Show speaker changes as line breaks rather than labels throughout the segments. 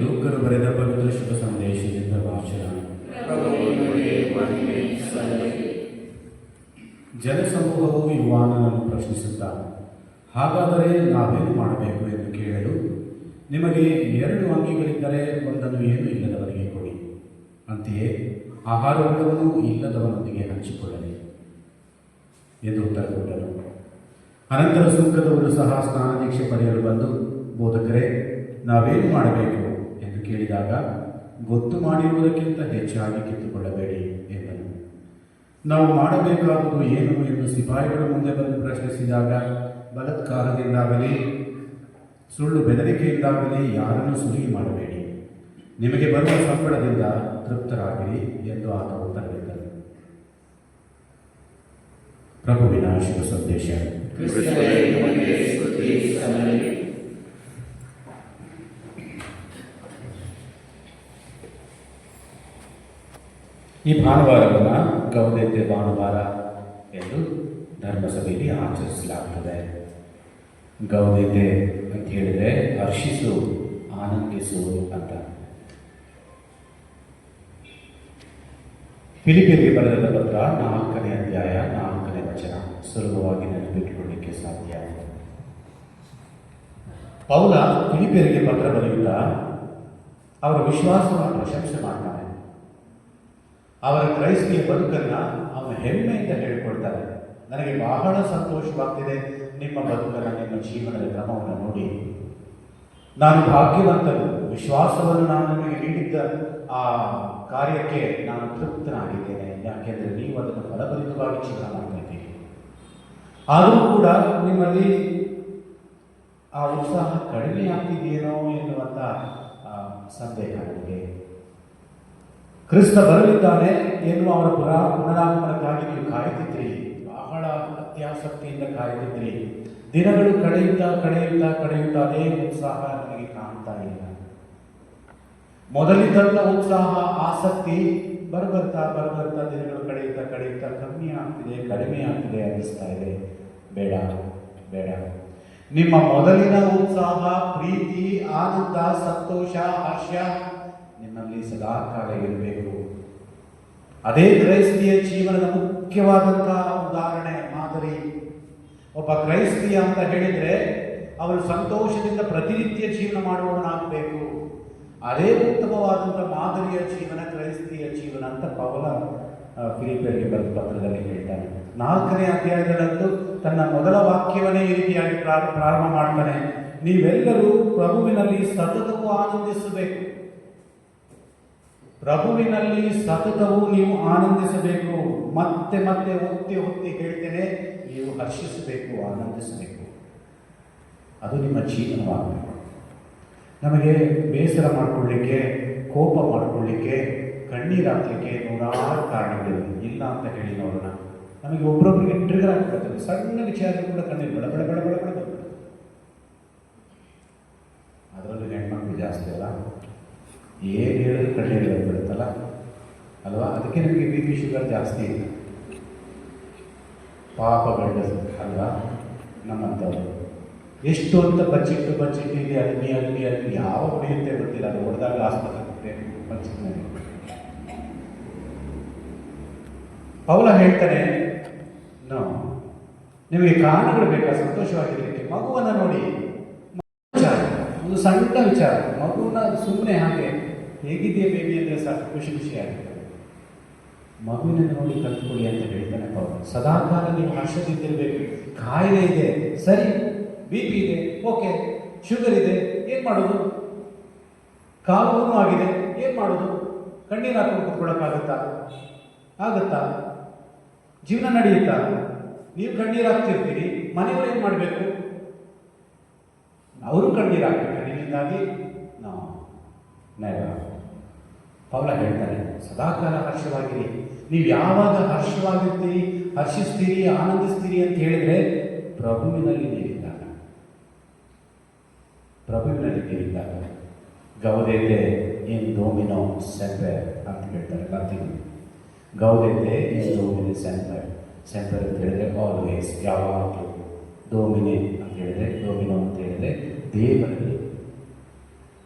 ಲೂಕರು ಬರೆದ ಪವಿತ್ರ ಶುಭ ಸಂದೇಶದಿಂದ ವಾಚನ ಜನಸಮೂಹವು ಯುವಾನನನ್ನು ಪ್ರಶ್ನಿಸುತ್ತಾ ಹಾಗಾದರೆ ನಾವೇನು ಮಾಡಬೇಕು ಎಂದು ಕೇಳಲು ನಿಮಗೆ ಎರಡು ಅಂಗಿಗಳಿದ್ದರೆ ಒಂದನ್ನು ಏನು ಇಲ್ಲದವರಿಗೆ ಕೊಡಿ. ಅಂತೆಯೇ ಆಹಾರವುಳ್ಳವನು ಇಲ್ಲದವನೊಂದಿಗೆ ಹಂಚಿಕೊಳ್ಳಲಿ ಎಂದು ಉತ್ತರ ಕೊಟ್ಟನು ಅನಂತರ ಸುಂಕದವರು ಸಹ ಸ್ನಾನ ದೀಕ್ಷೆ ಪಡೆಯಲು ಬಂದು, ಬೋಧಕರೇ, ನಾವೇನು ಮಾಡಬೇಕು? ಎಂದು ಕೇಳಿದಾಗ, ಗೊತ್ತು ಮಾಡಿರುವುದಕ್ಕಿಂತ ಹೆಚ್ಚಾಗಿ ಕಿತ್ತುಕೊಳ್ಳಬೇಡಿ, ಎಂದನು. ನಾವು ಮಾಡಬೇಕಾದುದು ಏನು? ಎಂದು ಸಿಪಾಯಿಗಳು ಮುಂದೆ ಬಂದು ಪ್ರಶ್ನಿಸಿದಾಗ, ಬಲತ್ಕಾರದಿಂದಾಗಲಿ, ಸುಳ್ಳು ಬೆದರಿಕೆಯಿಂದಾಗಲಿ ಯಾರನ್ನು ಸುಲಿ ಮಾಡಬೇಡಿ. ನಿಮಗೆ ಬರುವ ಸಂಬಳದಿಂದ ತೃಪ್ತರಾಗಿರಿ, ಎಂದು ಆತ ಉತ್ತರವಿದ್ದರು ಪ್ರಭುವಿನ ಶುಭ ಸಂದೇಶ. ಈ ಭಾನುವಾರವನ್ನು ಗೌದೈತ್ಯ ಭಾನುವಾರ ಎಂದು ಧರ್ಮಸಭೆಯಲ್ಲಿ ಆಚರಿಸಲಾಗುತ್ತದೆ. ಗೌದೈತೆ ಅಂತ ಹೇಳಿದರೆ ಹರ್ಷಿಸು, ಆನಂದಿಸು ಅಂತ. ಫಿಲಿಪಿಯರಿಗೆ ಬರೆದ ಪತ್ರ ನಾಲ್ಕನೇ ಅಧ್ಯಾಯ, ನಾಲ್ಕನೇ ವಚನ. ಸುಲಭವಾಗಿ ನೆನಪಿಟ್ಟುಕೊಳ್ಳಿಕ್ಕೆ ಸಾಧ್ಯ. ಪೌಲ ಫಿಲಿಪಿಯರಿಗೆ ಪತ್ರ ಬರೆಯುತ್ತಾ ಅವರ ವಿಶ್ವಾಸವನ್ನು ಪ್ರಶಂಸೆ ಮಾಡ್ತಾನೆ. ಅವರ ಕ್ರೈಸ್ತಿಯ ಬದುಕನ್ನು ಅವನು ಹೆಮ್ಮೆಯಿಂದ ಹೇಳಿಕೊಳ್ತಾರೆ ನನಗೆ ಬಹಳ ಸಂತೋಷವಾಗ್ತಿದೆ ನಿಮ್ಮ ಬದುಕನ್ನು, ನಿಮ್ಮ ಜೀವನದ ಕ್ರಮವನ್ನು ನೋಡಿ. ನಾನು ಭಾಗ್ಯವಂತನು, ವಿಶ್ವಾಸವನ್ನು ನಾನು ನಿಮಗೆ ನೀಡಿದ್ದ ಆ ಕಾರ್ಯಕ್ಕೆ ನಾನು ತೃಪ್ತನಾಗಿದ್ದೇನೆ. ಯಾಕೆಂದರೆ ನೀವು ಅದನ್ನು ಫಲಭರಿತವಾಗಿ ಜೀವನ ಮಾಡ್ತಾ ಆದರೂ ಕೂಡ ನಿಮ್ಮಲ್ಲಿ ಆ ಉತ್ಸಾಹ ಕಡಿಮೆ ಆಗ್ತಿದೆಯೇನೋ ಎನ್ನುವಂಥ ಸಂದೇಹ ನನಗೆ. ಕ್ರಿಸ್ತ ಬರಲಿದ್ದಾನೆ ಎನ್ನುವ ಅವರ ಪುರಾ ಪುನರಾಗಮನಕ್ಕಾಗಿ ನೀವು ಕಾಯುತ್ತಿದ್ರಿ ಬಹಳ ಅತ್ಯಾಸಕ್ತಿಯಿಂದ ಕಾಯುತ್ತಿದ್ರಿ ದಿನಗಳು ಕಳೆಯುತ್ತಾ ಕಳೆಯುತ್ತಾ ಕಳೆಯುತ್ತಾ ಅದೇ ಉತ್ಸಾಹ ನನಗೆ ಕಾಣ್ತಾ ಇಲ್ಲ. ಮೊದಲಿದ್ದಂಥ ಉತ್ಸಾಹ, ಆಸಕ್ತಿ ಬರಬರ್ತಾ ಬರಬರ್ತಾ ದಿನಗಳು ಕಳೆಯುತ್ತಾ ಕಳೆಯುತ್ತಾ ಕಮ್ಮಿ ಆಗ್ತಿದೆ, ಕಡಿಮೆ ಆಗ್ತಿದೆ ಅನ್ನಿಸ್ತಾ ಇದೆ. ಬೇಡ ಬೇಡ. ನಿಮ್ಮ ಮೊದಲಿನ ಉತ್ಸಾಹ, ಪ್ರೀತಿ, ಆನಂದ, ಸಂತೋಷ ಹರ್ಷ ನಿಮ್ಮಲ್ಲಿ ಸದಾ ಕಾಲ ಇರಬೇಕು ಅದೇ ಕ್ರೈಸ್ತಿಯ ಜೀವನದ ಮುಖ್ಯವಾದಂತಹ ಉದಾಹರಣೆ ಮಾದರಿ. ಒಬ್ಬ ಕ್ರೈಸ್ತಿಯ ಅಂತ ಹೇಳಿದ್ರೆ ಅವನು ಸಂತೋಷದಿಂದ ಪ್ರತಿನಿತ್ಯ ಜೀವನ ಮಾಡುವವನಾಗಬೇಕು. ಅದೇ ಉತ್ತಮವಾದಂಥ ಮಾದರಿಯ ಜೀವನ ಕ್ರೈಸ್ತಿಯ ಜೀವನ ಅಂತ ಪವಲ ಫಿಲಿಪಿಯರಿಗೆ ಬರೆದ ಪತ್ರದಲ್ಲಿ ಹೇಳ್ತಾನೆ. ನಾಲ್ಕನೇ ಅಧ್ಯಾಯದಲ್ಲಂತೂ ತನ್ನ ಮೊದಲ ವಾಕ್ಯವನ್ನೇ ಈ ರೀತಿಯಾಗಿ ಪ್ರಾರ- ಪ್ರಾರಂಭ ಮಾಡ್ತಾನೆ. ನೀವೆಲ್ಲರೂ ಪ್ರಭುವಿನಲ್ಲಿ ಸತತವೂ ಆನಂದಿಸಬೇಕು. ಪ್ರಭುವಿನಲ್ಲಿ ಸತತವೂ ನೀವು ಆನಂದಿಸಬೇಕು. ಮತ್ತೆ ಮತ್ತೆ ಒತ್ತಿ ಒತ್ತಿ ಹೇಳ್ತೇನೆ, ನೀವು ಹರ್ಷಿಸಬೇಕು, ಆನಂದಿಸಬೇಕು. ಅದು ನಿಮ್ಮ ಜೀವನವಾಗಬೇಕು. ನಮಗೆ ಬೇಸರ ಮಾಡಿಕೊಳ್ಳಿಕ್ಕೆ, ಕೋಪ ಮಾಡಿಕೊಳ್ಳಿಕ್ಕೆ, ಕಣ್ಣೀರು ಹಾಕ್ಲಿಕ್ಕೆ ನೂರಾರು ಕಾರಣಗಳಿವೆ. ಇಲ್ಲ ಅಂತ ಹೇಳಿ ನೋಡೋಣ. ನಮಗೆ ಒಬ್ಬರೊಬ್ಬರಿಗೆ ಟ್ರಿಗರ್ ಆಗ್ಬಿಡುತ್ತೆ ಸಣ್ಣ ವಿಚಾರ ಕೂಡ ಕಣ್ಣೀರು ಬಡ ಬಡ ಬಡ ಬಡ ಬಡ ಬಡ ಅದರಲ್ಲೂ ಹೆಣ್ಮಕ್ಳು ಜಾಸ್ತಿ ಅಲ್ಲ ಏನು ಹೇಳಿದ್ರು ಕಡಿಮೆ ಬರುತ್ತಲ್ಲ ಅಲ್ವಾ? ಅದಕ್ಕೆ ನಿಮಗೆ ಬಿ ಪಿ ಶುಗರ್ ಜಾಸ್ತಿ ಇಲ್ಲ ಪಾಪ ಗಂಡಸು ಅಲ್ವಾ? ನಮ್ಮಂಥವ್ರು. ಎಷ್ಟು ಅಂತ ಬಚ್ಚಿಟ್ಟು ಬಚ್ಚಿಟ್ಟು ಇಲ್ಲಿ ಅಲ್ಲಿ ಅಲ್ಲಿ ಅಲ್ಲಿ ಯಾವ ಹೊಡೆಯುತ್ತೆ ಗೊತ್ತಿಲ್ಲ. ಅದು ಹೊಡೆದಾಗ ಆಸ್ಪತ್ರೆ ಬಚ್ಚಿಟ್ನಲ್ಲಿ ಪೌಲ ಹೇಳ್ತಾನೆ ನಾವು ನಿಮಗೆ ಕಾರಣಗಳು ಬೇಕಾ? ಸಂತೋಷವಾಗಿರಲಿಕ್ಕೆ. ಮಗುವನ್ನು ನೋಡಿ. ಒಂದು ಸಣ್ಣ ವಿಚಾರ. ಮಗುವನ್ನ ಸುಮ್ಮನೆ ಹಾಗೆ ಹೇಗಿದೆಯಾ ಬೇಬಿ ಅಂದರೆ ಸಾಕು, ಖುಷಿ ಖುಷಿ ಆಗುತ್ತೆ. ಮಗುವಿನ ನೋಡಿ ಕಲ್ತ್ಕೊಳ್ಳಿ ಅಂತ ಹೇಳ್ತಾನೆ ಪೌಲ. ಸದಾಕಾಲ ನೀವು ಆಶ್ರದಿದ್ದಿರಬೇಕು ಕಾಯಿಲೆ ಇದೆ, ಸರಿ ಬಿ ಪಿ ಇದೆ ಓಕೆ ಶುಗರ್ ಇದೆ, ಏನು ಮಾಡೋದು? ಕಾಲು ಊನು ಆಗಿದೆ, ಏನು ಮಾಡೋದು? ಕಣ್ಣೀರು ಹಾಕೊಂಡು ಕುತ್ಕೊಳ್ಳೋಕ್ಕಾಗುತ್ತಾ ಆಗುತ್ತಾ? ಜೀವನ ನಡೆಯುತ್ತಾ? ನೀವು ಕಣ್ಣೀರು ಹಾಕ್ತಿರ್ತೀರಿ, ಮನೆಯವರು ಏನು ಮಾಡಬೇಕು? ಅವರು ಕಣ್ಣೀರು ಹಾಕ್ಬೇಕು ನಾವು ನೆವ ಪೌಲ ಹೇಳ್ತಾರೆ ಸದಾಕಾಲ ಹರ್ಷವಾಗಿರಿ. ನೀವು ಯಾವಾಗ ಹರ್ಷವಾಗಿರ್ತೀರಿ, ಹರ್ಷಿಸ್ತೀರಿ, ಆನಂದಿಸ್ತೀರಿ ಅಂತ ಹೇಳಿದರೆ ಪ್ರಭುವಿನಲ್ಲಿ ನೀರಿದ್ದಾಗ ಪ್ರಭುವಿನಲ್ಲಿ ನೀರಿದ್ದಾಗ ಗೌದೇತೆ ಇನ್ ಡೋಮಿನೋ ಸೆಂಪೆ ಅಂತ ಹೇಳ್ತಾರೆ ಲಾತಿನ್ ಗೌದೇತೆ ಇನ್ ಡೋಮಿನೋ ಸೆಂಪೆ ಸೆಂಪೆ ಅಂತ ಹೇಳಿದ್ರೆ ಆಲ್ವೇಸ್ ಯಾವಾಗಲೂ ಡೋಮಿನೆ ಅಂತ ಹೇಳಿದ್ರೆ, ಡೋಮಿನೋ ಅಂತ ಹೇಳಿದ್ರೆ, ದೇವರಲ್ಲಿ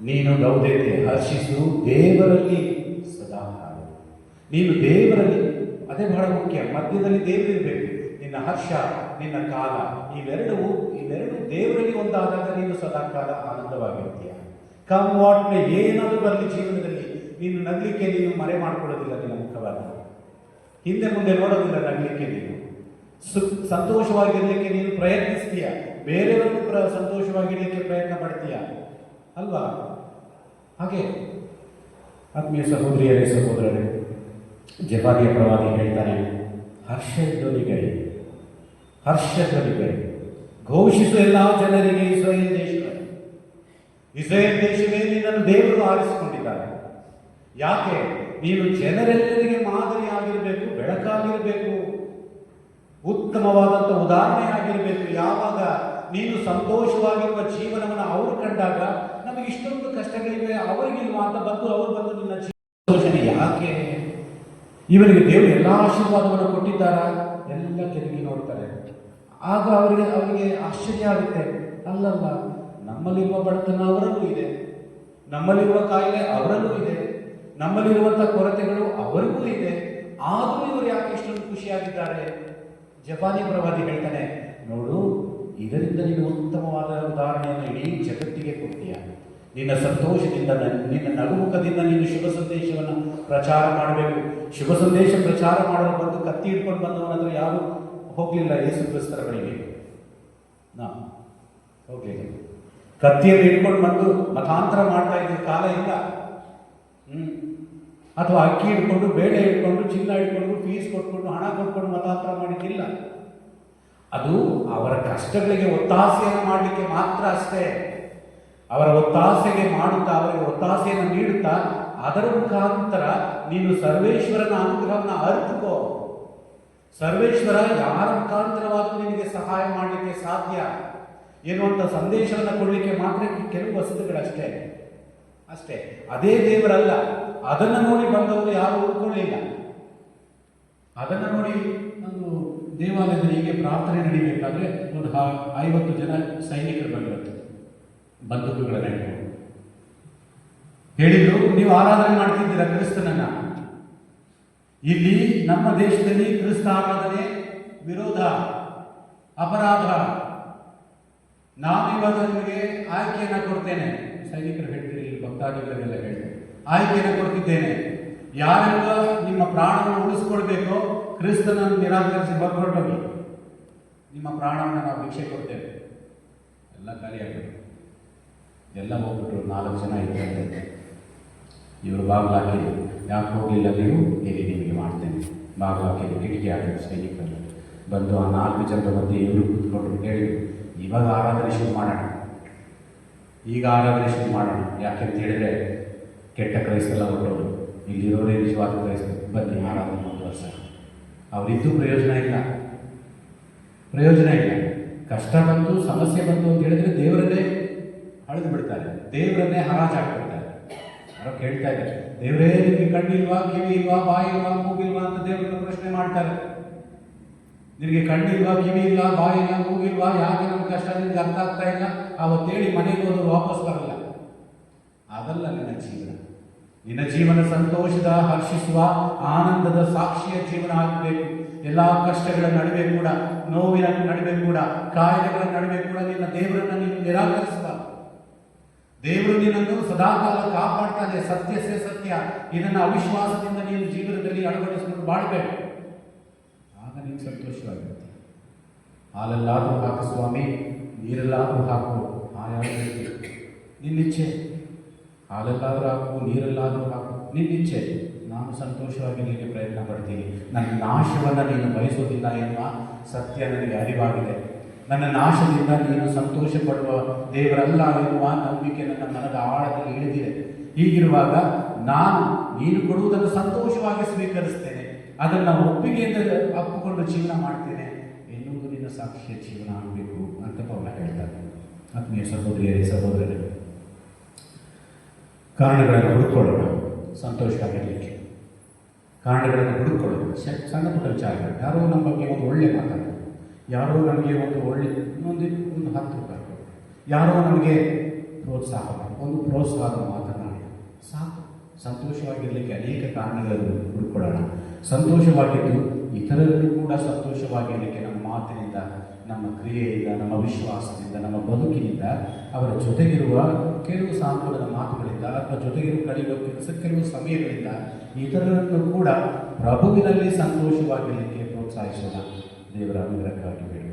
ನೀನು ಗೌದೇತೆ ಹರ್ಷಿಸು, ದೇವರಲ್ಲಿ ಸದಾ ಕಾಲ ನೀನು ದೇವರಲ್ಲಿ, ಅದೇ ಬಹಳ ಮುಖ್ಯ, ಮಧ್ಯದಲ್ಲಿ ದೇವರಿರಬೇಕು ನಿನ್ನ ಹರ್ಷ, ನಿನ್ನ ಕಾಲ, ಇವೆರಡು ಇವೆರಡು ದೇವರಲ್ಲಿ ಒಂದಾದಾಗ ನೀನು ಸದಾ ಕಾಲ ಆನಂದವಾಗಿರ್ತೀಯ. ಕಮ್ ವಾಟ್ ಮೇ ಏನಾದರೂ ಬರಲಿ ಜೀವನದಲ್ಲಿ, ನೀನು ನಗಲಿಕ್ಕೆ ನೀನು ಮರೆ ಮಾಡಿಕೊಳ್ಳೋದಿಲ್ಲ ನಿನ್ನ ಮುಖವನ್ನು ಹಿಂದೆ ಮುಂದೆ ನೋಡೋದಿಲ್ಲ ನಗಲಿಕ್ಕೆ ನೀನು. ಸು ಸಂತೋಷವಾಗಿರಲಿಕ್ಕೆ ನೀನು ಪ್ರಯತ್ನಿಸ್ತೀಯ. ಬೇರೆಯವರನ್ನು ಪ್ರ ಪ್ರಯತ್ನ ಪಡ್ತೀಯ. ಅಲ್ವಾ? ಹಾಗೆ. ಆತ್ಮೀಯ ಸಹೋದರಿಯರೇ, ಸಹೋದರರೇ, ಜಪಾನಿಯ ಪ್ರವಾದಿ ಹೇಳ್ತಾನೆ ಹರ್ಷಧ್ವನಿಗೈ ಹರ್ಷಧ್ವನಿಗೈ ಘೋಷಿಸು ಎಲ್ಲ ಜನರಿಗೆ ಇಸ್ರೇಲ್ ದೇಶದಲ್ಲಿ. ಇಸ್ರೇಲ್ ದೇಶವೇ ನಿನ್ನನ್ನು ದೇವರು ಆರಿಸಿಕೊಂಡಿದ್ದಾರೆ ಯಾಕೆ? ನೀನು ಜನರೆಲ್ಲರಿಗೆ ಮಾದರಿಯಾಗಿರಬೇಕು, ಬೆಳಕಾಗಿರಬೇಕು. ಉತ್ತಮವಾದಂಥ ಉದಾಹರಣೆ ಆಗಿರಬೇಕು ಯಾವಾಗ? ನೀನು ಸಂತೋಷವಾಗಿರುವ ಜೀವನವನ್ನು ಅವರು ಕಂಡಾಗ ನಮಗೆ ಇಷ್ಟೊಂದು ಕಷ್ಟಗಳಿವೆ ಅವರಿಗಿಲ್ವಾ ಅಂತ ಬಂದು ಅವರು ಬಂದು ನಿನ್ನ ಸಂತೋಷನೆ ಯಾಕೆ? ಇವರಿಗೆ ದೇವರು ಎಲ್ಲ ಆಶೀರ್ವಾದವನ್ನು ಕೊಟ್ಟಿದ್ದಾರ? ಎಲ್ಲ ತಿರುಗಿ ನೋಡ್ತಾರೆ. ಆಗ ಅವರಿಗೆ ಅವರಿಗೆ ಆಶ್ಚರ್ಯ ಆಗುತ್ತೆ. ಅಲ್ಲಲ್ಲ, ನಮ್ಮಲ್ಲಿರುವ ಬಡತನ ಅವರಲ್ಲೂ ಇದೆ. ನಮ್ಮಲ್ಲಿರುವ ಕಾಯಿಲೆ ಅವರಲ್ಲೂ ಇದೆ. ನಮ್ಮಲ್ಲಿರುವಂಥ ಕೊರತೆಗಳು ಅವರಿಗೂ ಇದೆ. ಆದರೂ ಇವರು ಯಾಕೆ ಇಷ್ಟೊಂದು ಖುಷಿಯಾಗಿದ್ದಾರೆ? ಜಪಾನಿ ಪ್ರವಾದಿ ಹೇಳ್ತಾನೆ, ನೋಡು ಇದರಿಂದ ನೀನು ಉತ್ತಮವಾದ ಉದಾಹರಣೆಯನ್ನು ಇಡೀ ಜಗತ್ತಿಗೆ ಕೊಟ್ಟಿಯ. ನಿನ್ನ ಸಂತೋಷದಿಂದ ನಿನ್ನ ನಗುಮುಖದಿಂದ ನೀನು ಶುಭ ಸಂದೇಶವನ್ನು ಪ್ರಚಾರ ಮಾಡಬೇಕು. ಶುಭ ಸಂದೇಶ ಪ್ರಚಾರ ಮಾಡಲು ಬಂದು ಕತ್ತಿ ಹಿಡ್ಕೊಂಡು ಬಂದವನಂದ್ರೆ ಯಾರು ಹೋಗಲಿಲ್ಲ ಯೇಸು ಕ್ರಿಸ್ತರ ಬಳಿಗೆ? ನಾ. ಹೋಗಲಿಲ್ಲ ಕತ್ತಿಯನ್ನು ಹಿಡ್ಕೊಂಡು ಬಂದು ಮತಾಂತರ ಮಾಡ್ತಾ ಇದ್ದ ಕಾಲ ಇಲ್ಲ. ಹ್ಮ್. ಅಥವಾ ಅಕ್ಕಿ ಹಿಡ್ಕೊಂಡು, ಬೇಳೆ ಹಿಡ್ಕೊಂಡು, ಚಿನ್ನ ಹಿಡ್ಕೊಂಡು ಫೀಸ್ ಕೊಟ್ಕೊಂಡು, ಹಣ ಕೊಟ್ಕೊಂಡು ಮತಾಂತರ ಮಾಡಿದ್ದಿಲ್ಲ. ಅದು ಅವರ ಕಷ್ಟಗಳಿಗೆ ಒತ್ತಾಸೆಯನ್ನು ಮಾಡಲಿಕ್ಕೆ ಮಾತ್ರ ಅಷ್ಟೇ. ಅವರ ಒತ್ತಾಸೆಗೆ ಮಾಡುತ್ತಾ, ಅವರಿಗೆ ಒತ್ತಾಸೆಯನ್ನು ನೀಡುತ್ತಾ, ಅದರ ಮುಖಾಂತರ ನೀನು ಸರ್ವೇಶ್ವರನ ಅನುಗ್ರಹವನ್ನು ಅರಿತುಕೋ. ಸರ್ವೇಶ್ವರ ಯಾರ ಮುಖಾಂತರವಾದರೂ ನಿನಗೆ ಸಹಾಯ ಮಾಡಲಿಕ್ಕೆ ಸಾಧ್ಯ. ಎನ್ನುವಂಥ ಸಂದೇಶವನ್ನು ಕೊಡಲಿಕ್ಕೆ ಮಾತ್ರ ಕೆಲವು ವಸತಿಗಳಷ್ಟೇ. ಅಷ್ಟೇ. ಅದೇ ದೇವರಲ್ಲ. ಅದನ್ನು ನೋಡಿ ಬಂದವರು ಯಾರು ಉಳ್ಕೊಳ್ಳಿಲ್ಲ. ಅದನ್ನು ನೋಡಿ ಒಂದು ದೇವಾಲಯದಲ್ಲಿ ಹೀಗೆ ಪ್ರಾರ್ಥನೆ ನಡಿಬೇಕಾದ್ರೆ ಒಂದು ಹ- ಐವತ್ತು ಜನ ಸೈನಿಕರು ಬಂದಿರುತ್ತೆ. ಬಂದೂಕುಗಳನ್ನ ಇಟ್ಕೊಂಡು ಹೇಳಿದ್ರು, ನೀವು ಆರಾಧನೆ ಮಾಡ್ತಿದ್ದೀರಾ ಕ್ರಿಸ್ತನನ್ನ? ಇಲ್ಲಿ ನಮ್ಮ ದೇಶದಲ್ಲಿ ಕ್ರಿಸ್ತ ಆರಾಧನೆ ವಿರೋಧ, ಅಪರಾಧ. ನಾವಿವಾಗ ನಿಮಗೆ ಆಯ್ಕೆಯನ್ನು ಕೊಡ್ತೇನೆ. ಸೈನಿಕರು ಹೇಳ್ತೀರಿ, ಇಲ್ಲಿ ಭಕ್ತಾದಿಗಳಿಗೆಲ್ಲ ಹೇಳ್ತೇನೆ ಆಯ್ಕೆಯನ್ನು ಕೊಡ್ತಿದ್ದೇನೆ. ಯಾರೆಲ್ಲ ನಿಮ್ಮ ಪ್ರಾಣವನ್ನು ಉಳಿಸ್ಕೊಳ್ಬೇಕೋ ಕ್ರಿಸ್ತನನ್ನು ನಿರಾಕರಿಸಿ ಬರ್ಕೊಟ್ಟೋಗಿ ನಿಮ್ಮ ಪ್ರಾಣವನ್ನು ನಾವು ಭಿಕ್ಷೆ ಕೊಡ್ತೇವೆ. ಎಲ್ಲ ಖಾಲಿಯಾಗಬೇಕು ಎಲ್ಲ ಹೋಗ್ಬಿಟ್ರು. ನಾಲ್ಕು ಜನ ಇದ್ದಾರೆ ಇವರು ಬಾಗಿಲು ಹಾಕಿ, ಯಾಕೆ ಹೋಗಲಿಲ್ಲ ನೀವು ಇಲ್ಲಿ ನಿಮಗೆ ಮಾಡ್ತೇನೆ. ಬಾಗಿಲು ಹಾಕಿ ಕಿಟಕಿ ಹಾಕಿದ್ರು ಸೈನಿಕರು ಬಂದು. ಆ ನಾಲ್ಕು ಜನರ ಮಧ್ಯೆ ಇವರು ಕೂತ್ಕೊಂಡ್ರು. ಕೇಳಿ ಇವಾಗ ಆರಾಧನೆ ಶುರು ಮಾಡೋಣ. ಈಗ ಆರಾಧನೆ ಶುರು ಮಾಡೋಣ. ಯಾಕೆಂತ ಹೇಳಿದರೆ, ಕೆಟ್ಟ ಕ್ರೈಸ್ತೆಲ್ಲ ಹೊರಟೋರು ಇಲ್ಲಿರೋರೇ ನಿಜವಾದ ಕ್ರೈಸ್ತರು. ಬನ್ನಿ ಆರಾಧನೆ. ಅವರಿದ್ದು ಪ್ರಯೋಜನ ಇಲ್ಲ. ಪ್ರಯೋಜನ ಇಲ್ಲ. ಕಷ್ಟ ಬಂತು, ಸಮಸ್ಯೆ ಬಂತು ಅಂತ ಹೇಳಿದ್ರೆ ದೇವರನ್ನೇ ಅಳೆದು ಬಿಡ್ತಾರೆ. ದೇವರನ್ನೇ ಹರಾಜಾಗ್ಬಿಡ್ತಾರೆ ಯಾರೋ ಕೇಳ್ತಾ ಇದ್ದಾರೆ, ದೇವರೇ ನಿಮಗೆ ಕಣ್ಣಿಲ್ವಾ ಕಿವಿ ಇಲ್ವಾ ಬಾಯಿ ಇಲ್ವಾ ಮೂಗಿಲ್ವಾ ಅಂತ ದೇವರನ್ನ ಪ್ರಶ್ನೆ ಮಾಡ್ತಾರೆ. ನಿನಗೆ ಕಣ್ಣಿಲ್ವಾ ಕಿವಿ ಇಲ್ಲ ಬಾಯಿ ಇಲ್ಲ ಮೂಗಿಲ್ವಾ, ಯಾಕೆ ನಮ್ಮ ಕಷ್ಟ ನಿನಗೆ ಅರ್ಥ ಆಗ್ತಾ ಇಲ್ಲ? ಅವತ್ತೇಳಿ ಮನೆಗೆ ಹೋದ್ರು ವಾಪಸ್ ಬರಲ್ಲ. ಅದಲ್ಲ ನಿನ್ನ ಜೀವನ. ನಿನ್ನ ಜೀವನ ಸಂತೋಷದ, ಹರ್ಷಿಸುವ, ಆನಂದದ ಸಾಕ್ಷಿಯ ಜೀವನ ಆಗಬೇಕು. ಎಲ್ಲ ಕಷ್ಟಗಳ ನಡುವೆ ಕೂಡ, ನೋವಿನ ನಡುವೆ ಕೂಡ, ಕಾಯಿಲೆಗಳ ನಡುವೆ ಕೂಡ ನಿನ್ನ ದೇವರನ್ನ ನೀನು ನಿರಾಕರಿಸುವ ದೇವರು ನಿನ್ನನ್ನು ಸದಾಕಾಲ ಕಾಪಾಡ್ತಾನೆ. ಸತ್ಯ ಸೇ ಸತ್ಯ. ಇದನ್ನು ಅವಿಶ್ವಾಸದಿಂದ ನೀನು ಜೀವನದಲ್ಲಿ ಅಳವಡಿಸಿಕೊಂಡು ಬಾಳ್ಬೇಕು. ಆಗ ನೀನು ಸಂತೋಷವಾಗಿರುತ್ತೆ ಹಾಲಲ್ಲಾದರೂ ಹಾಕು ಸ್ವಾಮಿ, ನೀರಲ್ಲಾದರೂ ಹಾಕು. ಆಯಾ ನಿನ್ನಿಚ್ಛೆ. ಹಾಲಲ್ಲಾದರೂ ಹಾಕು, ನೀರಲ್ಲಾದರೂ ಹಾಕು. ನಿನ್ನಿಚ್ಛೆ ನಾನು ಸಂತೋಷವಾಗಿರಲಿಕ್ಕೆ ಪ್ರಯತ್ನ ಪಡ್ತೀನಿ. ನನ್ನ ನಾಶವನ್ನು ನೀನು ಬಯಸೋದಿಲ್ಲ ಎನ್ನುವ ಸತ್ಯ ನನಗೆ ಅರಿವಾಗಿದೆ. ನನ್ನ ನಾಶದಿಂದ ನೀನು ಸಂತೋಷ ಪಡುವ ದೇವರಲ್ಲ ಎನ್ನುವ ನಂಬಿಕೆ ನನ್ನ ಮನದ ಆಳದಲ್ಲಿ ಇಳಿದಿದೆ. ಹೀಗಿರುವಾಗ ನಾನು ನೀನು ಕೊಡುವುದನ್ನು ಸಂತೋಷವಾಗಿ ಸ್ವೀಕರಿಸ್ತೇನೆ. ಅದನ್ನು ಒಪ್ಪಿಗೆಯಿಂದ ಅಪ್ಪಿಕೊಂಡು ಜೀವನ ಮಾಡ್ತೇನೆ ಎನ್ನುವುದು ನಿನ್ನ ಸಾಕ್ಷಿಯ ಜೀವನ ಆಗಬೇಕು ಅಂತ ಪೌಲ ಹೇಳ್ತಾರೆ ಆತ್ಮೀಯ ಸಹೋದರಿಯರೇ, ಸಹೋದರರೇ ಕಾರಣಗಳನ್ನು ಹುಡುಕೊಳ್ಳೋಣ. ಸಂತೋಷವಾಗಿರಲಿಕ್ಕೆ ಕಾರಣಗಳನ್ನು ಹುಡುಕೊಳ್ಳೋಣ. ಸಣ್ಣ ಪುಟ್ಟ ವಿಚಾರಗಳು. ಯಾರೋ ನಮ್ಮ ಬಗ್ಗೆ ಒಂದು ಒಳ್ಳೆ ಮಾತಾಡೋದು ಯಾರೋ ನಮಗೆ ಒಂದು ಒಳ್ಳೆ ಇನ್ನೊಂದು ಒಂದು ಹತ್ತು ರೂಪಾಯಿ ಯಾರೋ ನಮಗೆ ಪ್ರೋತ್ಸಾಹ ಒಂದು ಪ್ರೋತ್ಸಾಹದ ಮಾತನಾಡಿ. ಸಾಕು. ಸಂತೋಷವಾಗಿರಲಿಕ್ಕೆ ಅನೇಕ ಕಾರಣಗಳನ್ನು ಹುಡುಕೊಳ್ಳೋಣ. ಸಂತೋಷವಾಗಿದ್ದು ಇತರರಲ್ಲೂ ಕೂಡ ಸಂತೋಷವಾಗಿರಲಿಕ್ಕೆ ನಮ್ಮ ಮಾತಿನಿಂದ ನಮ್ಮ ಕ್ರಿಯೆಯಿಂದ, ನಮ್ಮ ವಿಶ್ವಾಸದಿಂದ, ನಮ್ಮ ಬದುಕಿನಿಂದ, ಅವರ ಜೊತೆಗಿರುವ ಕೆಲವು ಸಾಂತ್ವನದ ಮಾತುಗಳಿಂದ ಅಥವಾ ಜೊತೆಗಿರುವ ಕಳೆಯುವ ಕೆಲಸ, ಕೆಲವು ಸಮಯಗಳಿಂದ ಇತರರನ್ನು ಕೂಡ ಪ್ರಭುವಿನಲ್ಲಿ ಸಂತೋಷವಾಗಿರಲಿಕ್ಕೆ ಪ್ರೋತ್ಸಾಹಿಸೋಣ. ದೇವರ ಅನುಗ್ರಹಕ್ಕಾಗಿ